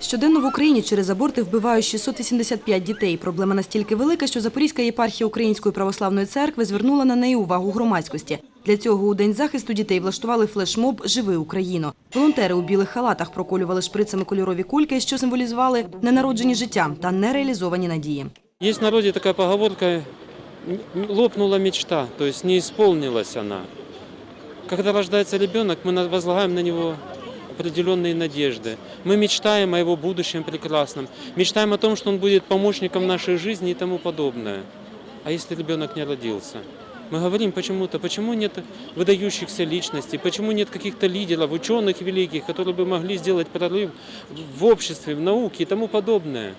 Щоденно в Україні через аборти вбивають 685 дітей. Проблема настільки велика, що Запорізька єпархія Української православної церкви звернула на неї увагу громадськості. Для цього у День захисту дітей влаштували флешмоб Живи Україно. Волонтери у білих халатах проколювали шприцами кольорові кульки, що символізували ненароджені життя та нереалізовані надії. Есть в народе такая поговорка «лопнула мечта», то есть не исполнилась она. Когда рождается ребенок, мы на- возлагаем на него определенные надежды. Мы мечтаем о его будущем прекрасном, мечтаем о том, что он будет помощником нашей жизни и тому подобное. А если ребенок не родился? Мы говорим почему-то, почему нет выдающихся личностей, почему нет каких-то лидеров, ученых великих, которые бы могли сделать прорыв в обществе, в науке и тому подобное.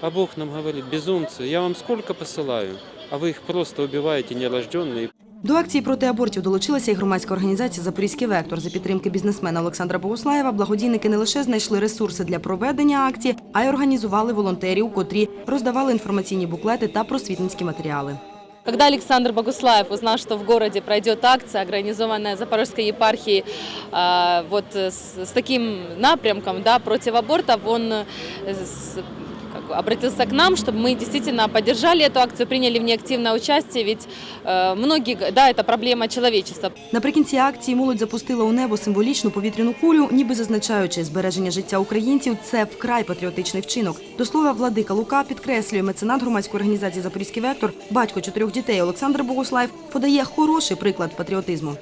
А Бог нам говорит, безумцы, я вам сколько посылаю, а вы их просто убиваете нерожденные. До акції проти абортів долучилася і громадська організація Запорізький вектор. За підтримки бізнесмена Олександра Богуслаєва благодійники не лише знайшли ресурси для проведення акції, а й організували волонтерів, котрі роздавали інформаційні буклети та просвітницькі матеріали. Когда Александр Богуслаев узнал, что в городе пройдет акция, организованная Запорожской епархией вот с, таким напрямком да, против абортов, он э, как бы обратился к нам, чтобы мы действительно поддержали эту акцию, приняли в ней активное участие, ведь э, многие, г- да, это проблема человечества. Наприкінці акції молодь запустила у небо символічну повітряну кулю, ніби зазначаючи, збереження життя українців це вкрай патріотичний вчинок. До слова, владика Лука підкреслює меценат громадської організації Запорізький вектор, батько чотирьох дітей Олександр Богуслаєв подає хороший приклад патріотизму.